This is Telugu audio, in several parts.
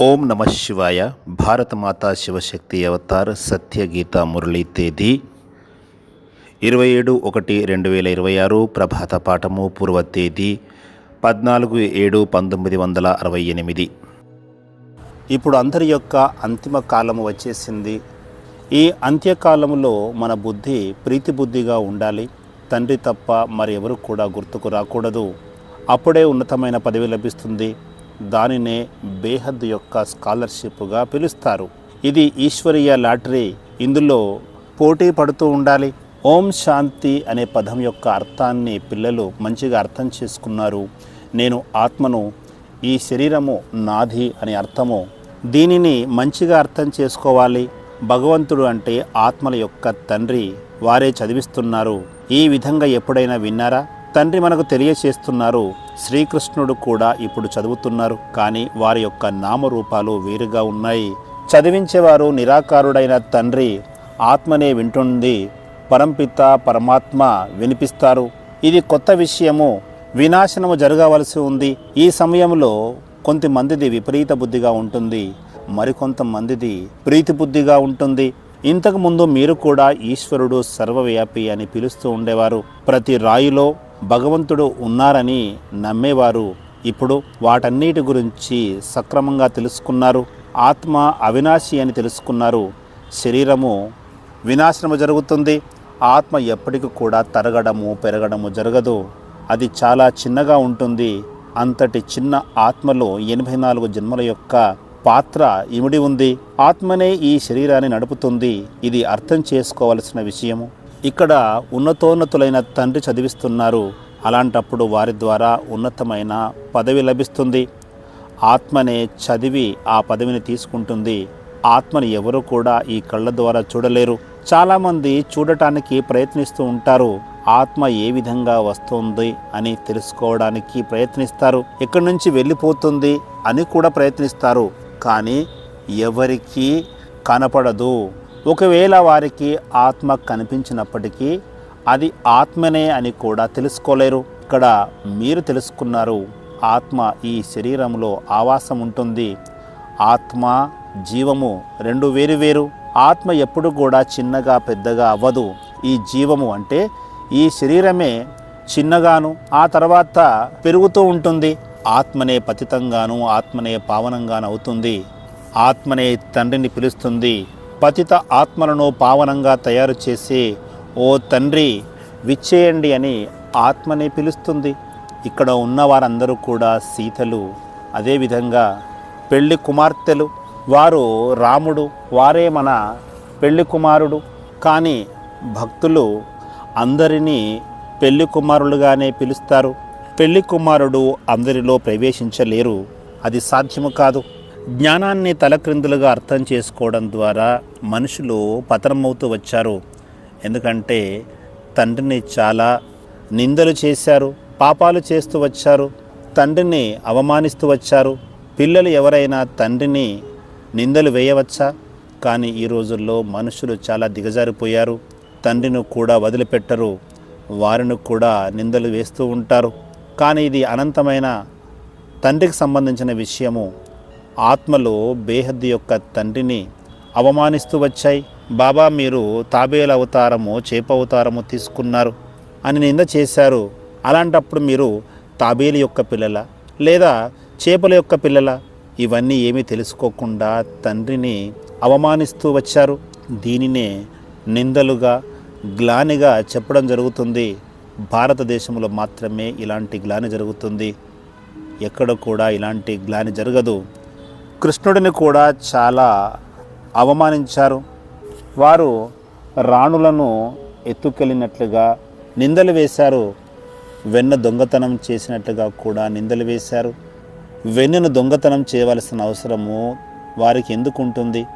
ఓం నమ శివాయ. భారతమాత శివశక్తి అవతార్ సత్యగీత మురళీ తేదీ ఇరవై ఏడు ఒకటి రెండు వేల ఇరవై ఆరు ప్రభాత పాఠము పూర్వ తేదీ పద్నాలుగు ఏడు పంతొమ్మిది వందల అరవై ఎనిమిది. ఇప్పుడు అందరి యొక్క అంతిమ కాలము వచ్చేసింది. ఈ అంత్యకాలములో మన బుద్ధి ప్రీతి బుద్ధిగా ఉండాలి. తండ్రి తప్ప మరి ఎవరు కూడా గుర్తుకు రాకూడదు. అప్పుడే ఉన్నతమైన పదవి లభిస్తుంది. దానినే బేహద్ యొక్క స్కాలర్షిప్గా పిలుస్తారు. ఇది ఈశ్వరీయ లాటరీ. ఇందులో పోటీ పడుతూ ఉండాలి. ఓం శాంతి అనే పదం యొక్క అర్థాన్ని పిల్లలు మంచిగా అర్థం చేసుకున్నారు. నేను ఆత్మను ఈ శరీరము నాది అని అర్థము. దీనిని మంచిగా అర్థం చేసుకోవాలి. భగవంతుడు అంటే ఆత్మల యొక్క తండ్రి. వారే చదివిస్తున్నారు. ఈ విధంగా ఎప్పుడైనా విన్నారా? తండ్రి మనకు తెలియచేస్తున్నారు. శ్రీకృష్ణుడు కూడా ఇప్పుడు చదువుతున్నారు కానీ వారి యొక్క నామరూపాలు వేరుగా ఉన్నాయి. చదివించేవారు నిరాకారుడైన తండ్రి ఆత్మనే వింటుంది పరంపిత పరమాత్మ వినిపిస్తారు. ఇది కొత్త విషయము వినాశనము జరగవలసి ఉంది. ఈ సమయంలో కొంతమందిది విపరీత బుద్ధిగా ఉంటుంది మరికొంతమందిది ప్రీతి బుద్ధిగా ఉంటుంది. ఇంతకుముందు మీరు కూడా ఈశ్వరుడు సర్వవ్యాపి అని పిలుస్తూ ఉండేవారు. ప్రతి రాయిలో భగవంతుడు ఉన్నారని నమ్మేవారు. ఇప్పుడు వాటన్నిటి గురించి సక్రమంగా తెలుసుకున్నారు. ఆత్మ అవినాశి అని తెలుసుకున్నారు. శరీరము వినాశనము జరుగుతుంది. ఆత్మ ఎప్పటికీ కూడా తరగడము పెరగడము జరగదు. అది చాలా చిన్నగా ఉంటుంది. అంతటి చిన్న ఆత్మలో ఎనభై నాలుగు జన్మల యొక్క పాత్ర ఇమిడి ఉంది. ఆత్మనే ఈ శరీరాన్ని నడుపుతుంది. ఇది అర్థం చేసుకోవలసిన విషయము. ఇక్కడ ఉన్నతోన్నతులైన తండ్రి చదివిస్తున్నారు. అలాంటప్పుడు వారి ద్వారా ఉన్నతమైన పదవి లభిస్తుంది. ఆత్మనే చదివి ఆ పదవిని తీసుకుంటుంది. ఆత్మని ఎవరు కూడా ఈ కళ్ళ ద్వారా చూడలేరు. చాలామంది చూడటానికి ప్రయత్నిస్తూ ఉంటారు. ఆత్మ ఏ విధంగా వస్తుంది అని తెలుసుకోవడానికి ప్రయత్నిస్తారు. ఎక్కడి నుంచి వెళ్ళిపోతుంది అని కూడా ప్రయత్నిస్తారు. కానీ ఎవరికీ కనపడదు. ఒకవేళ వారికి ఆత్మ కనిపించినప్పటికీ అది ఆత్మనే అని కూడా తెలుసుకోలేరు. ఇక్కడ మీరు తెలుసుకున్నారు ఆత్మ ఈ శరీరంలో ఆవాసం ఉంటుంది. ఆత్మ జీవము రెండు వేరు వేరు. ఆత్మ ఎప్పుడు కూడా చిన్నగా పెద్దగా అవ్వదు. ఈ జీవము అంటే ఈ శరీరమే చిన్నగాను ఆ తర్వాత పెరుగుతూ ఉంటుంది. ఆత్మనే పతితంగాను ఆత్మనే పావనంగాను అవుతుంది. ఆత్మనే తండ్రిని పిలుస్తుంది. పతిత ఆత్మలను పావనంగా తయారు చేసి ఓ తండ్రి విచ్చేయండి అని ఆత్మనే పిలుస్తుంది. ఇక్కడ ఉన్న వారందరూ కూడా సీతలు అదేవిధంగా పెళ్ళి కుమార్తెలు. వారు రాముడు వారే మన పెళ్ళి కుమారుడు. కానీ భక్తులు అందరినీ పెళ్ళి కుమారులుగానే పిలుస్తారు. పెళ్ళి కుమారుడు అందరిలో ప్రవేశించలేరు. అది సాధ్యము కాదు. జ్ఞానాన్ని తలక్రిందులుగా అర్థం చేసుకోవడం ద్వారా మనుషులు పతనమవుతూ వచ్చారు. ఎందుకంటే తండ్రిని చాలా నిందలు చేశారు పాపాలు చేస్తూ వచ్చారు తండ్రిని అవమానిస్తూ వచ్చారు. పిల్లలు ఎవరైనా తండ్రిని నిందలు వేయవచ్చా? కానీ ఈ రోజుల్లో మనుషులు చాలా దిగజారిపోయారు. తండ్రిని కూడా వదిలిపెట్టరు వారిని కూడా నిందలు వేస్తూ ఉంటారు. కానీ ఇది అనంతమైన తండ్రికి సంబంధించిన విషయము. ఆత్మలు బేహద్దు యొక్క తండ్రిని అవమానిస్తూ వచ్చాయి. బాబా మీరు తాబేల అవతారము చేప అవతారము తీసుకున్నారు అని నింద చేశారు. అలాంటప్పుడు మీరు తాబేలు యొక్క పిల్లల? లేదా చేపల యొక్క పిల్లల? ఇవన్నీ ఏమీ తెలుసుకోకుండా తండ్రిని అవమానిస్తూ వచ్చారు. దీనినే నిందలుగా గ్లానిగా చెప్పడం జరుగుతుంది. భారతదేశంలో మాత్రమే ఇలాంటి గ్లాని జరుగుతుంది. ఎక్కడ కూడా ఇలాంటి గ్లాని జరగదు. కృష్ణుడిని కూడా చాలా అవమానించారు. వారు రాణులను ఎత్తుకెళ్ళినట్లుగా నిందలు వేశారు. వెన్న దొంగతనం చేసినట్లుగా కూడా నిందలు వేశారు. వెన్నను దొంగతనం చేయవలసిన అవసరము వారికి ఎందుకు ఉంటుంది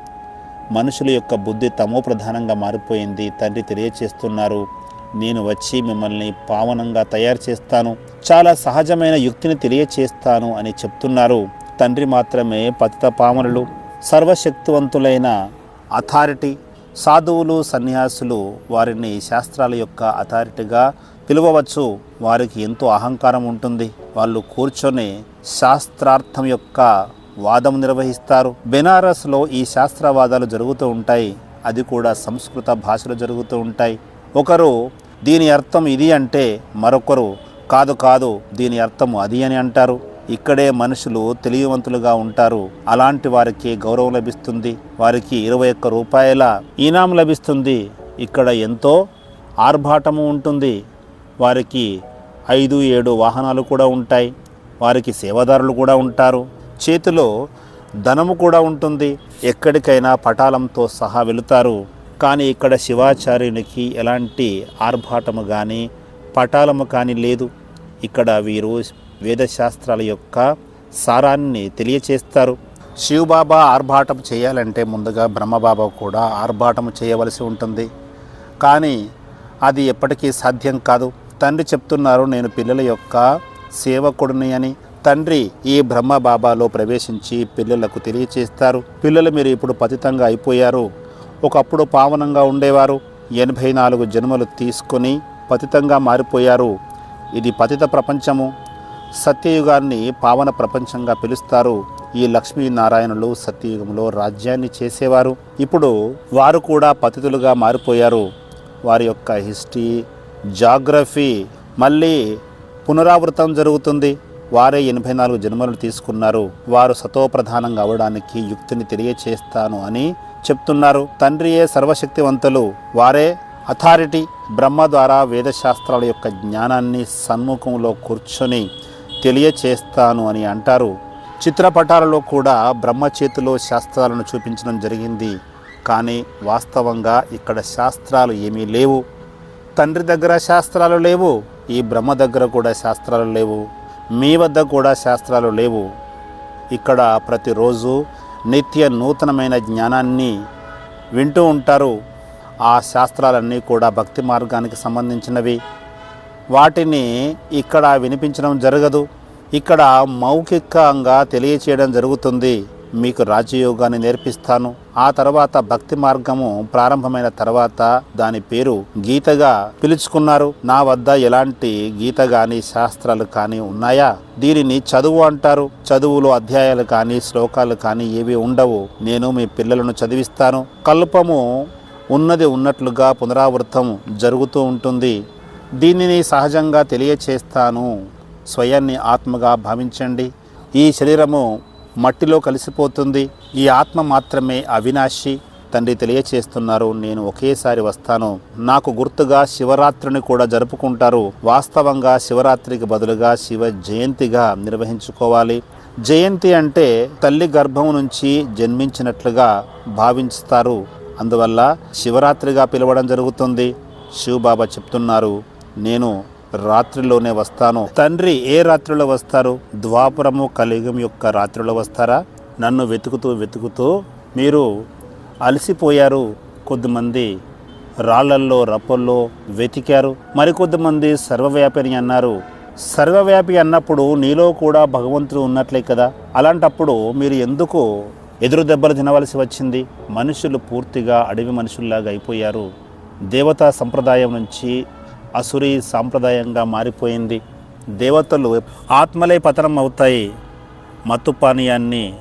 మనుషుల యొక్క బుద్ధి తమో ప్రధానంగా మారిపోయింది. తండ్రి తెలియచేస్తున్నారు. నేను వచ్చి మిమ్మల్ని పావనంగా తయారు చేస్తాను. చాలా సహజమైన యుక్తిని తెలియచేస్తాను అని చెప్తున్నారు. తండ్రి మాత్రమే పతిత పామనులు సర్వశక్తివంతులైన అథారిటీ సాధువులు సన్యాసులు వారిని శాస్త్రాల యొక్క అథారిటీగా పిలువవచ్చు. వారికి ఎంతో అహంకారం ఉంటుంది. వాళ్ళు కూర్చొని శాస్త్రార్థం యొక్క వాదం నిర్వహిస్తారు. బెనారస్లో ఈ శాస్త్రవాదాలు జరుగుతూ ఉంటాయి. అది కూడా సంస్కృత భాషలో జరుగుతూ ఉంటాయి. ఒకరు దీని అర్థం ఇది అంటే మరొకరు కాదు కాదు దీని అర్థం అది అని అంటారు. ఇక్కడే మనుషులు తెలియవంతులుగా ఉంటారు. అలాంటి వారికి గౌరవం లభిస్తుంది. వారికి ఇరవై ఒక్క రూపాయల ఈనాం లభిస్తుంది. ఇక్కడ ఎంతో ఆర్భాటము ఉంటుంది. వారికి ఐదు ఏడు వాహనాలు కూడా ఉంటాయి. వారికి సేవాదారులు కూడా ఉంటారు. చేతిలో ధనము కూడా ఉంటుంది. ఎక్కడికైనా పటాలంతో సహా వెళుతారు. కానీ ఇక్కడ శివాచార్యునికి ఎలాంటి ఆర్భాటము కానీ పటాలము కానీ లేదు. ఇక్కడ వీరు వేదశాస్త్రాల యొక్క సారాన్ని తెలియచేస్తారు. శివబాబా ఆర్భాటం చేయాలంటే ముందుగా బ్రహ్మబాబా కూడా ఆర్భాటం చేయవలసి ఉంటుంది. కానీ అది ఎప్పటికీ సాధ్యం కాదు. తండ్రి చెప్తున్నారు నేను పిల్లల యొక్క సేవకుడిని అని. తండ్రి ఈ బ్రహ్మ బాబాలో ప్రవేశించి పిల్లలకు తెలియచేస్తారు. పిల్లలు మీరు ఇప్పుడు పతితంగా అయిపోయారు. ఒకప్పుడు పావనంగా ఉండేవారు. ఎనభై నాలుగు జన్మలు తీసుకొని పతితంగా మారిపోయారు. ఇది పతిత ప్రపంచము. సత్యయుగాన్ని పావన ప్రపంచంగా పిలుస్తారు. ఈ లక్ష్మీనారాయణులు సత్యయుగంలో రాజ్యాన్ని చేసేవారు. ఇప్పుడు వారు కూడా పతితులుగా మారిపోయారు. వారి యొక్క హిస్టరీ జాగ్రఫీ మళ్ళీ పునరావృతం జరుగుతుంది. వారే ఎనభై నాలుగు జన్మలు తీసుకున్నారు. వారు సతోప్రధానంగా అవడానికి యుక్తిని తెలియచేస్తాను అని చెప్తున్నారు. తండ్రియే సర్వశక్తివంతులు. వారే అథారిటీ. బ్రహ్మ ద్వారా వేదశాస్త్రాల యొక్క జ్ఞానాన్ని సన్ముఖంలో కూర్చొని తెలియచేస్తాను అని అంటారు. చిత్రపటాలలో కూడా బ్రహ్మ చేతిలో శాస్త్రాలను చూపించడం జరిగింది. కానీ వాస్తవంగా ఇక్కడ శాస్త్రాలు ఏమీ లేవు. తండ్రి దగ్గర శాస్త్రాలు లేవు. ఈ బ్రహ్మ దగ్గర కూడా శాస్త్రాలు లేవు. మీ వద్ద కూడా శాస్త్రాలు లేవు. ఇక్కడ ప్రతిరోజు నిత్య నూతనమైన జ్ఞానాన్ని వింటూ ఉంటారు. ఆ శాస్త్రాలన్నీ కూడా భక్తి మార్గానికి సంబంధించినవి. వాటిని ఇక్కడ వినిపించడం జరగదు. ఇక్కడ మౌఖికంగా తెలియచేయడం జరుగుతుంది. మీకు రాజయోగాన్ని నేర్పిస్తాను. ఆ తర్వాత భక్తి మార్గము ప్రారంభమైన తర్వాత దాని పేరు గీతగా పిలుచుకున్నారు. నా వద్ద ఎలాంటి గీత కానీ శాస్త్రాలు కానీ ఉన్నాయా? దీనిని చదువు అంటారు. చదువులో అధ్యాయాలు కానీ శ్లోకాలు కానీ ఏవి ఉండవు. నేను మీ పిల్లలను చదివిస్తాను. కల్పము ఉన్నది ఉన్నట్లుగా పునరావృతం జరుగుతూ ఉంటుంది. దీనిని సహజంగా తెలియచేస్తాను. స్వయాన్ని ఆత్మగా భావించండి. ఈ శరీరము మట్టిలో కలిసిపోతుంది. ఈ ఆత్మ మాత్రమే అవినాశి. తండ్రి తెలియచేస్తున్నారు నేను ఒకేసారి వస్తాను. నాకు గుర్తుగా శివరాత్రిని కూడా జరుపుకుంటారు. వాస్తవంగా శివరాత్రికి బదులుగా శివ జయంతిగా నిర్వహించుకోవాలి. జయంతి అంటే తల్లి గర్భం నుంచి జన్మించినట్లుగా భావించుతారు. అందువల్ల శివరాత్రిగా పిలవడం జరుగుతుంది. శివబాబా చెప్తున్నారు నేను రాత్రిలోనే వస్తాను. తండ్రి ఏ రాత్రిలో వస్తారు? ద్వాపురము కలియుగం యొక్క రాత్రిలో వస్తారా? నన్ను వెతుకుతూ వెతుకుతూ మీరు అలసిపోయారు. కొద్దిమంది రాళ్ళల్లో రప్పల్లో వెతికారు. మరికొద్దిమంది సర్వవ్యాపిని అన్నారు. సర్వవ్యాపి అన్నప్పుడు నీలో కూడా భగవంతుడు ఉన్నట్లే కదా? అలాంటప్పుడు మీరు ఎందుకు ఎదురు దెబ్బలు తినవలసి వచ్చింది? మనుషులు పూర్తిగా అడవి మనుషుల్లాగా అయిపోయారు. దేవతా సంప్రదాయం నుంచి అసురి సాంప్రదాయంగా మారిపోయింది. దేవతలు ఆత్మలే పతనం అవుతాయి. మత్తు పానీయాన్ని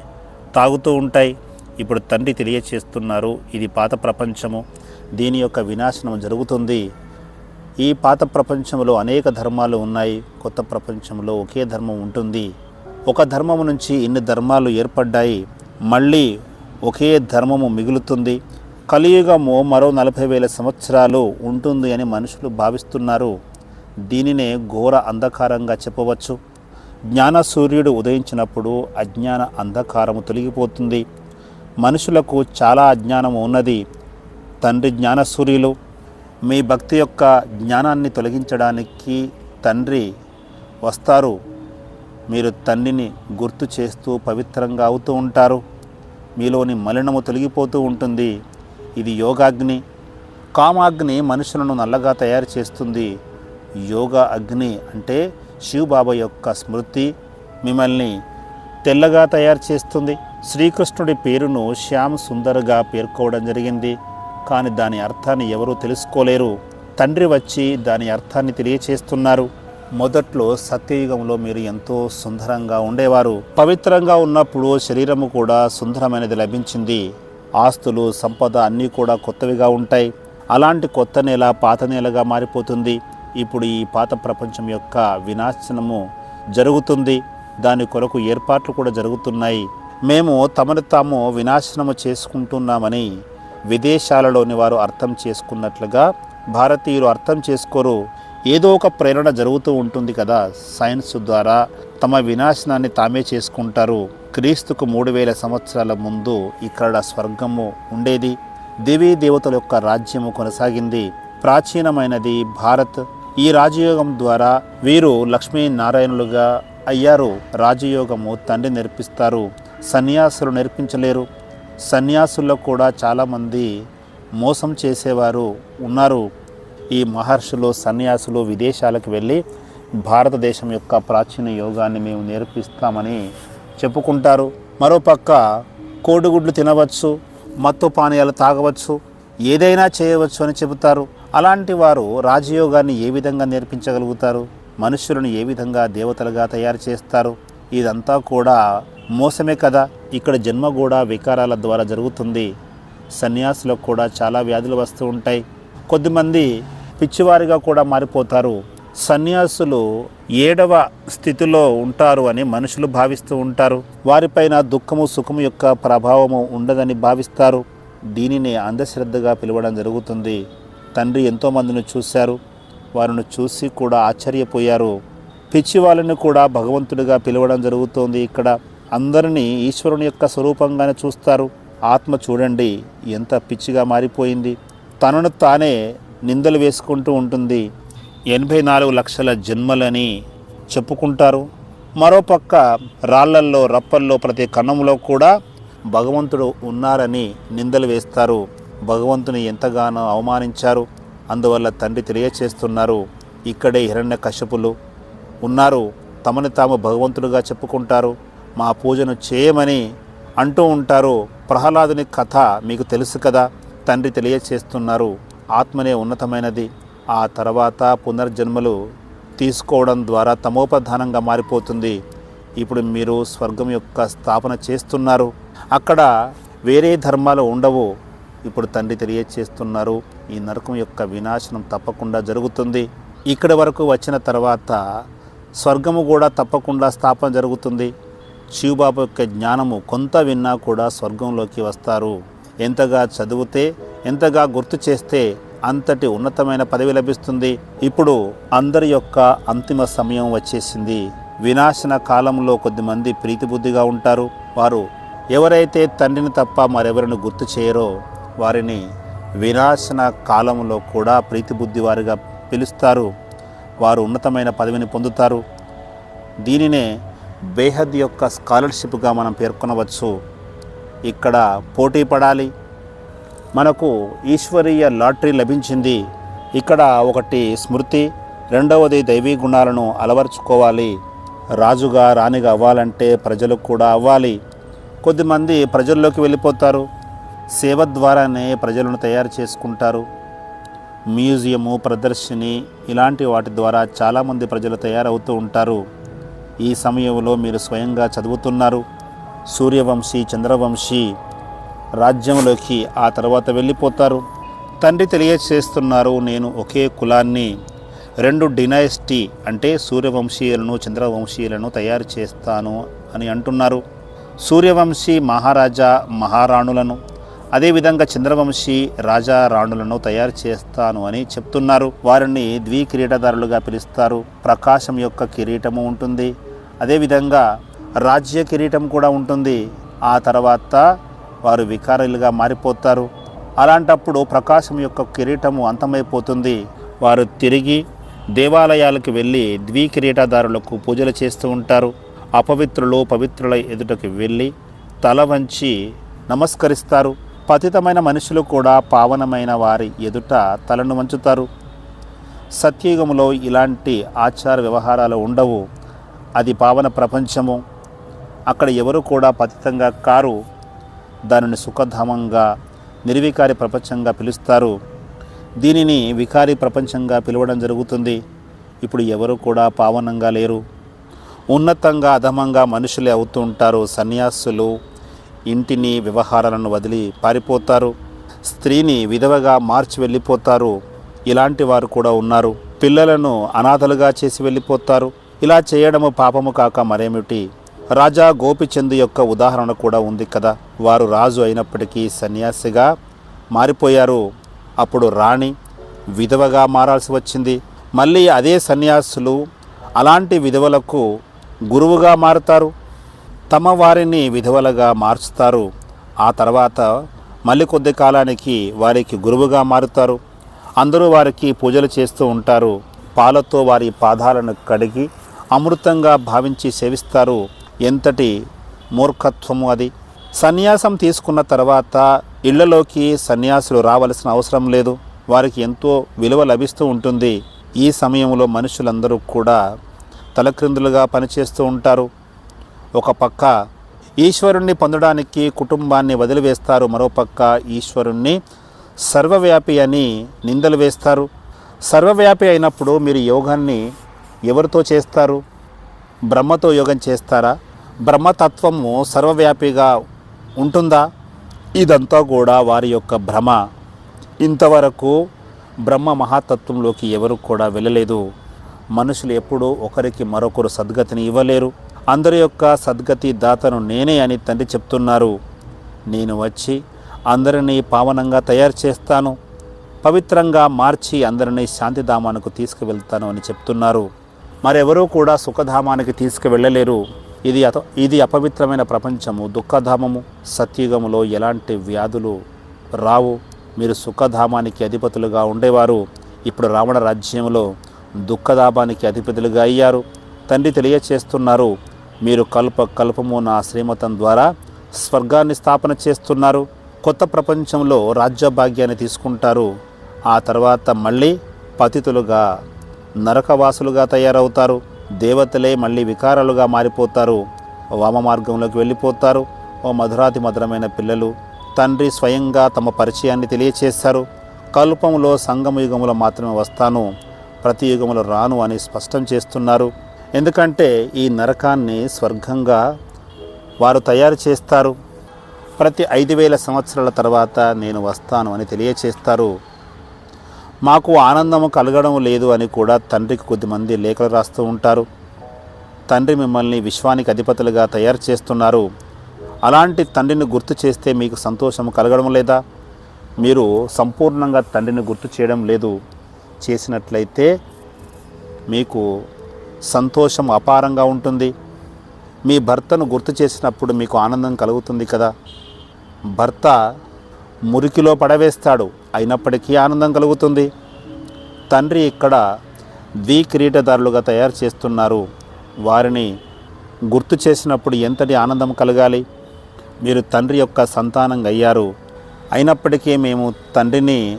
తాగుతూ ఉంటాయి. ఇప్పుడు తండ్రి తెలియచేస్తున్నారు ఇది పాత ప్రపంచము. దీని యొక్క వినాశనం జరుగుతుంది. ఈ పాత ప్రపంచంలో అనేక ధర్మాలు ఉన్నాయి. కొత్త ప్రపంచంలో ఒకే ధర్మం ఉంటుంది. ఒక ధర్మము నుంచి ఇన్ని ధర్మాలు ఏర్పడ్డాయి. మళ్ళీ ఒకే ధర్మము మిగులుతుంది. కలియుగము మరో నలభై వేల సంవత్సరాలు ఉంటుంది అని మనుషులు భావిస్తున్నారు. దీనినే ఘోర అంధకారంగా చెప్పవచ్చు. జ్ఞాన సూర్యుడు ఉదయించినప్పుడు అజ్ఞాన అంధకారము తొలగిపోతుంది. మనుషులకు చాలా అజ్ఞానం ఉన్నది. తండ్రి జ్ఞాన సూర్యులు మీ భక్తి యొక్క జ్ఞానాన్ని తొలగించడానికి తండ్రి వస్తారు. మీరు తండ్రిని గుర్తు చేస్తూ పవిత్రంగా అవుతూ ఉంటారు. మీలోని మలినము తొలగిపోతూ ఉంటుంది. ఇది యోగాగ్ని. కామాగ్ని మనుషులను నల్లగా తయారు చేస్తుంది. యోగా అగ్ని అంటే శివబాబా యొక్క స్మృతి. మిమ్మల్ని తెల్లగా తయారు చేస్తుంది. శ్రీకృష్ణుడి పేరును శ్యామ్ సుందర్గా పేర్కోవడం జరిగింది. కానీ దాని అర్థాన్ని ఎవరూ తెలుసుకోలేరు. తండ్రి వచ్చి దాని అర్థాన్ని తెలియచేస్తున్నారు. మొదట్లో సత్యయుగంలో మీరు ఎంతో సుందరంగా ఉండేవారు. పవిత్రంగా ఉన్నప్పుడు శరీరము కూడా సుందరమైనది లభించింది. ఆస్తులు సంపద అన్నీ కూడా కొత్తవిగా ఉంటాయి. అలాంటి కొత్త నేల పాత నేలగా మారిపోతుంది. ఇప్పుడు ఈ పాత ప్రపంచం యొక్క వినాశనము జరుగుతుంది. దాని కొరకు ఏర్పాట్లు కూడా జరుగుతున్నాయి. మేము తమను తాము వినాశనము చేసుకుంటున్నామని విదేశాలలోని వారు అర్థం చేసుకున్నట్లుగా భారతీయులు అర్థం చేసుకోరు. ఏదో ఒక ప్రేరణ జరుగుతూ ఉంటుంది కదా. సైన్స్ ద్వారా తమ వినాశనాన్ని తామే చేసుకుంటారు. క్రీస్తుకు మూడు వేల సంవత్సరాల ముందు ఇక్కడ స్వర్గము ఉండేది. దేవీ దేవతల యొక్క రాజ్యము కొనసాగింది. ప్రాచీనమైనది భారత్. ఈ రాజయోగం ద్వారా వీరు లక్ష్మీనారాయణులుగా అయ్యారు. రాజయోగము తండ్రి నేర్పిస్తారు. సన్యాసులు నేర్పించలేరు. సన్యాసుల్లో కూడా చాలామంది మోసం చేసేవారు ఉన్నారు. ఈ మహర్షులు సన్యాసులు విదేశాలకు వెళ్ళి భారతదేశం యొక్క ప్రాచీన యోగాన్ని మేము నేర్పిస్తామని చెప్పుకుంటారు. మరోపక్క కోడిగుడ్లు తినవచ్చు మత్తు పానీయాలు తాగవచ్చు ఏదైనా చేయవచ్చు అని చెబుతారు. అలాంటి వారు రాజయోగాన్ని ఏ విధంగా నేర్పించగలుగుతారు? మనుషులను ఏ విధంగా దేవతలుగా తయారు చేస్తారు? ఇదంతా కూడా మోసమే కదా? ఇక్కడ జన్మ కూడా వికారాల ద్వారా జరుగుతుంది. సన్యాసులకు కూడా చాలా వ్యాధులు వస్తూ ఉంటాయి. కొద్దిమంది పిచ్చివారిగా కూడా మారిపోతారు. సన్యాసులు ఏడవ స్థితిలో ఉంటారు అని మనుషులు భావిస్తూ ఉంటారు. వారిపైన దుఃఖము సుఖము యొక్క ప్రభావము ఉండదని భావిస్తారు. దీనిని అంధశ్రద్ధగా పిలవడం జరుగుతుంది. తండ్రి ఎంతోమందిని చూశారు. వారిని చూసి కూడా ఆశ్చర్యపోయారు. పిచ్చి వాళ్ళని కూడా భగవంతుడిగా పిలవడం జరుగుతోంది ఇక్కడ. అందరినీ ఈశ్వరుని యొక్క స్వరూపంగానే చూస్తారు. ఆత్మ చూడండి ఎంత పిచ్చిగా మారిపోయింది. తనను తానే నిందలు వేసుకుంటూ ఉంటుంది. ఎనభై నాలుగు లక్షల జన్మలని చెప్పుకుంటారు. మరోపక్క రాళ్ళల్లో రప్పల్లో ప్రతి కణంలో కూడా భగవంతుడు ఉన్నారని నిందలు వేస్తారు. భగవంతుని ఎంతగానో అవమానించారు. అందువల్ల తండ్రి తెలియచేస్తున్నారు. ఇక్కడే హిరణ్య కశ్యపులు ఉన్నారు. తమని తాము భగవంతుడుగా చెప్పుకుంటారు. మా పూజను చేయమని అంటూ ఉంటారు. ప్రహ్లాదుని కథ మీకు తెలుసు కదా. తండ్రి తెలియచేస్తున్నారు. ఆత్మనే ఉన్నతమైనది. ఆ తర్వాత పునర్జన్మలు తీసుకోవడం ద్వారా తమోపధానంగా మారిపోతుంది. ఇప్పుడు మీరు స్వర్గం యొక్క స్థాపన చేస్తున్నారు. అక్కడ వేరే ధర్మాలు ఉండవు. ఇప్పుడు తండ్రి తెలియచేస్తున్నారు. ఈ నరకం యొక్క వినాశనం తప్పకుండా జరుగుతుంది. ఇక్కడి వరకు వచ్చిన తర్వాత స్వర్గము కూడా తప్పకుండా స్థాపన జరుగుతుంది. శివబాబు యొక్క జ్ఞానము కొంత విన్నా కూడా స్వర్గంలోకి వస్తారు. ఎంతగా చదివితే ఎంతగా గుర్తు చేస్తే అంతటి ఉన్నతమైన పదవి లభిస్తుంది. ఇప్పుడు అందరి యొక్క అంతిమ సమయం వచ్చేసింది. వినాశన కాలంలో కొద్దిమంది ప్రీతిబుద్ధిగా ఉంటారు. వారు ఎవరైతే తండ్రిని తప్ప మరెవరిని గుర్తు చేయరో వారిని వినాశన కాలంలో కూడా ప్రీతిబుద్ధి వారిగా పిలుస్తారు. వారు ఉన్నతమైన పదవిని పొందుతారు. దీనినే బేహద్ యొక్క స్కాలర్షిప్గా మనం పేర్కొనవచ్చు. ఇక్కడ పోటీ పడాలి. మనకు ఈశ్వరీయ లాటరీ లభించింది. ఇక్కడ ఒకటి స్మృతి రెండవది దైవీ గుణాలను అలవర్చుకోవాలి. రాజుగా రాణిగా అవ్వాలంటే ప్రజలు కూడా అవ్వాలి. కొద్దిమంది ప్రజల్లోకి వెళ్ళిపోతారు. సేవ ద్వారానే ప్రజలను తయారు చేసుకుంటారు. మ్యూజియము ప్రదర్శిని ఇలాంటి వాటి ద్వారా చాలామంది ప్రజలు తయారవుతూ ఉంటారు. ఈ సమయంలో మీరు స్వయంగా చదువుతున్నారు. సూర్యవంశీ చంద్రవంశీ రాజ్యంలోకి ఆ తర్వాత వెళ్ళిపోతారు. తండ్రి తెలియచేస్తున్నారు నేను ఒకే కులాన్ని రెండు డినైస్టీ అంటే సూర్యవంశీయులను చంద్రవంశీయులను తయారు చేస్తాను అని అంటున్నారు. సూర్యవంశీ మహారాజా మహారాణులను అదేవిధంగా చంద్రవంశీ రాజా రాణులను తయారు చేస్తాను అని చెప్తున్నారు. వారిని ద్వికిరీటదారులుగా పిలుస్తారు. ప్రకాశం యొక్క కిరీటము ఉంటుంది. అదేవిధంగా రాజ్య కిరీటం కూడా ఉంటుంది. ఆ తర్వాత వారు వికారులుగా మారిపోతారు. అలాంటప్పుడు ప్రకాశం యొక్క కిరీటము అంతమైపోతుంది. వారు తిరిగి దేవాలయాలకు వెళ్ళి ద్వికిరీటదారులకు పూజలు చేస్తూ ఉంటారు. అపవిత్రులు పవిత్రుల ఎదుటకు వెళ్ళి తల వంచి నమస్కరిస్తారు. పతితమైన మనుషులు కూడా పావనమైన వారి ఎదుట తలను వంచుతారు. సత్యయుగములో ఇలాంటి ఆచార వ్యవహారాలు ఉండవు. అది పావన ప్రపంచము. అక్కడ ఎవరు కూడా పతితంగా కారు. దానిని సుఖధామంగా నిర్వికారి ప్రపంచంగా పిలుస్తారు. దీనిని వికారి ప్రపంచంగా పిలవడం జరుగుతుంది. ఇప్పుడు ఎవరు కూడా పావనంగా లేరు. ఉన్నతంగా అధమంగా మనుషులే అవుతూ ఉంటారు సన్యాసులు. ఇంటిని వ్యవహారాలను వదిలి పారిపోతారు. స్త్రీని విధవగా మార్చి వెళ్ళిపోతారు. ఇలాంటి వారు కూడా ఉన్నారు. పిల్లలను అనాథలుగా చేసి వెళ్ళిపోతారు. ఇలా చేయడము పాపము కాక మరేమిటి? రాజా గోపిచంద్ యొక్క ఉదాహరణ కూడా ఉంది కదా. వారు రాజు అయినప్పటికీ సన్యాసిగా మారిపోయారు. అప్పుడు రాణి విధవగా మారాల్సి వచ్చింది. మళ్ళీ అదే సన్యాసులు అలాంటి విధవలకు గురువుగా మారుతారు. తమ వారిని విధవలుగా మార్చుతారు. ఆ తర్వాత మళ్ళీ కొద్ది కాలానికి వారికి గురువుగా మారుతారు. అందరూ వారికి పూజలు చేస్తూ ఉంటారు. పాలతో వారి పాదాలను కడిగి అమృతంగా భావించి సేవిస్తారు. ఎంతటి మూర్ఖత్వము అది? సన్యాసం తీసుకున్న తర్వాత ఇళ్ళలోకి సన్యాసులు రావలసిన అవసరం లేదు. వారికి ఎంతో విలువ లభిస్తూ ఉంటుంది. ఈ సమయంలో మనుషులందరూ కూడా తలక్రిందులుగా పనిచేస్తూ ఉంటారు. ఒక పక్క ఈశ్వరుణ్ణి పొందడానికి కుటుంబాన్ని వదిలివేస్తారు. మరోపక్క ఈశ్వరుణ్ణి సర్వవ్యాపి అని నిందలు వేస్తారు. సర్వవ్యాపి అయినప్పుడు మీరు యోగాన్ని ఎవరితో చేస్తారు? బ్రహ్మతో యోగం చేస్తారా? బ్రహ్మతత్వము సర్వవ్యాపిగా ఉంటుందా? ఇదంతా కూడా వారి యొక్క భ్రమ. ఇంతవరకు బ్రహ్మ మహాతత్వంలోకి ఎవరు కూడా వెళ్ళలేదు. మనుషులు ఎప్పుడూ ఒకరికి మరొకరు సద్గతిని ఇవ్వలేరు. అందరి యొక్క సద్గతి దాతను నేనే అని తండ్రి చెప్తున్నారు. నేను వచ్చి అందరినీ పావనంగా తయారు చేస్తాను. పవిత్రంగా మార్చి అందరినీ శాంతిధామానికి తీసుకువెళ్తాను అని చెప్తున్నారు. మరెవరూ కూడా సుఖధామానికి తీసుకువెళ్ళలేరు. ఇది అత ఇది అపవిత్రమైన ప్రపంచము. దుఃఖధామము సత్యుగములో ఎలాంటి వ్యాధులు రావు. మీరు సుఖధామానికి అధిపతులుగా ఉండేవారు. ఇప్పుడు రావణ రాజ్యంలో దుఃఖధామానికి అధిపతులుగా అయ్యారు. తండ్రి తెలియచేస్తున్నారు. మీరు కల్ప కల్పము నా శ్రీమతం ద్వారా స్వర్గాన్ని స్థాపన చేస్తున్నారు. కొత్త ప్రపంచంలో రాజ్యభాగ్యాన్ని తీసుకుంటారు. ఆ తర్వాత మళ్ళీ పతితులుగా నరకవాసులుగా తయారవుతారు. దేవతలే మళ్ళీ వికారాలుగా మారిపోతారు. వామ మార్గంలోకి వెళ్ళిపోతారు. ఓ మధురాతి మధురమైన పిల్లలు తండ్రి స్వయంగా తమ పరిచయాన్ని తెలియచేస్తారు. కల్పంలో సంగమ యుగంలో మాత్రమే వస్తాను. ప్రతి యుగంలో రాను అని స్పష్టం చేస్తున్నారు. ఎందుకంటే ఈ నరకాన్ని స్వర్గంగా వారు తయారు చేస్తారు. ప్రతి ఐదు వేల సంవత్సరాల తర్వాత నేను వస్తాను అని తెలియచేస్తారు. మాకు ఆనందము కలగడం లేదు అని కూడా తండ్రికి కొద్దిమంది లేఖలు రాస్తూ ఉంటారు. తండ్రి మిమ్మల్ని విశ్వానికి అధిపతులుగా తయారు చేస్తున్నారు. అలాంటి తండ్రిని గుర్తు చేస్తే మీకు సంతోషం కలగడం లేదా? మీరు సంపూర్ణంగా తండ్రిని గుర్తు చేయడం లేదు. చేసినట్లయితే మీకు సంతోషం అపారంగా ఉంటుంది. మీ భర్తను గుర్తు చేసినప్పుడు మీకు ఆనందం కలుగుతుంది కదా? భర్త మురికిలో పడవేస్తాడు. అయినప్పటికీ ఆనందం కలుగుతుంది. తండ్రి ఇక్కడ ద్విక్రీటదారులుగా తయారు చేస్తున్నారు. వారిని గుర్తు చేసినప్పుడు ఎంతటి ఆనందం కలగాలి? మీరు తండ్రి యొక్క సంతానంగా అయ్యారు. అయినప్పటికీ మేము తండ్రిని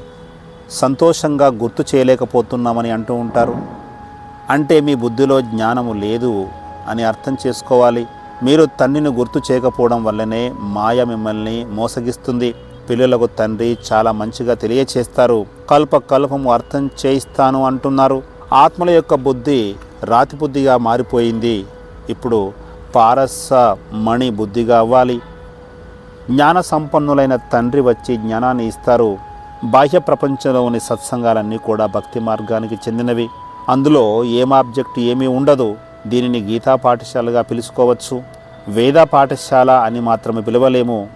సంతోషంగా గుర్తు చేయలేకపోతున్నామని అంటూ ఉంటారు. అంటే మీ బుద్ధిలో జ్ఞానము లేదు అని అర్థం చేసుకోవాలి. మీరు తండ్రిని గుర్తు చేయకపోవడం వల్లనే మాయ మిమ్మల్ని మోసగిస్తుంది. పిల్లలకు తండ్రి చాలా మంచిగా తెలియచేస్తారు. కల్ప కల్పము అర్థం చేయిస్తాను అంటున్నారు. ఆత్మల యొక్క బుద్ధి రాతి బుద్ధిగా మారిపోయింది. ఇప్పుడు పారస మణి బుద్ధిగా అవ్వాలి. జ్ఞాన సంపన్నులైన తండ్రి వచ్చి జ్ఞానాన్ని ఇస్తారు. బాహ్య ప్రపంచంలోని సత్సంగాలన్నీ కూడా భక్తి మార్గానికి చెందినవి. అందులో ఏం ఆబ్జెక్ట్ ఏమీ ఉండదు. దీనిని గీతా పాఠశాలగా పిలుచుకోవచ్చు. వేద పాఠశాల అని మాత్రమే పిలవలేము.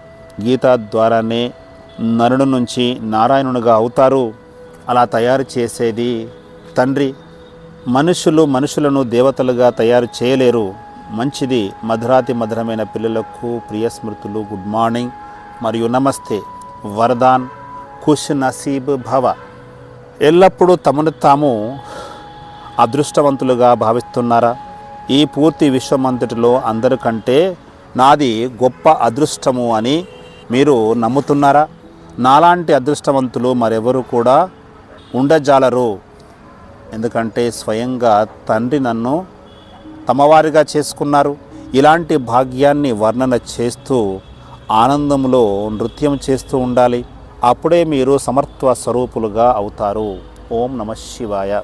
గీత ద్వారానే నరుడు నుంచి నారాయణునిగా అవుతారు. అలా తయారు చేసేది తండ్రి. మనుషులు మనుషులను దేవతలుగా తయారు చేయలేరు. మంచిది మధురాతి మధురమైన పిల్లలకు ప్రియ స్మృతులు గుడ్ మార్నింగ్ మరియు నమస్తే. వరదాన్ ఖుష్ నసీబ్ భవ. ఎల్లప్పుడూ తమను తాము అదృష్టవంతులుగా భావిస్తున్నారా? ఈ పూర్తి విశ్వమంతటిలో అందరికంటే నాది గొప్ప అదృష్టము అని మీరు నమ్ముతున్నారా? నాలాంటి అదృష్టవంతులు మరెవరు కూడా ఉండజాలరు. ఎందుకంటే స్వయంగా తండ్రి నన్ను తమవారిగా చేసుకున్నారు. ఇలాంటి భాగ్యాన్ని వర్ణన చేస్తూ ఆనందంలో నృత్యం చేస్తూ ఉండాలి. అప్పుడే మీరు సమర్థ స్వరూపులుగా అవుతారు. ఓం నమ శివాయ.